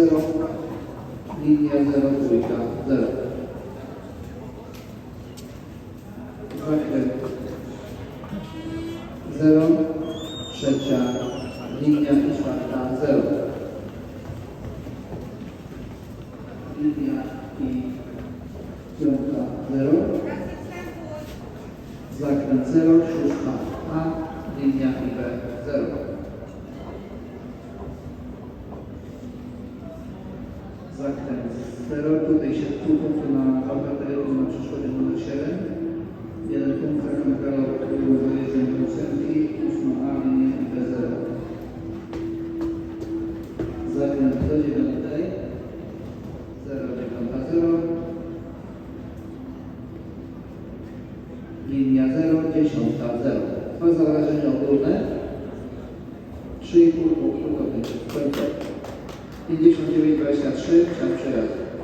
0, linia 0, trójka 0. Uwagę 0, trzecia linia i czwarta 0. Linia i piąta 0. Zakręt 0, szósta Zakręt 0, tutaj się punktu na obywatelu na przeszkodzie numer 7. Jeden punkt był dojeżdżam do ósemki, ósma A, linia i B 0. Zakręt do 9, 0, 9, 0. Linia 0, 10, 0. Dwa założenia ogólne. 3,5 punktu do końca. 59,23, czas przejazdu.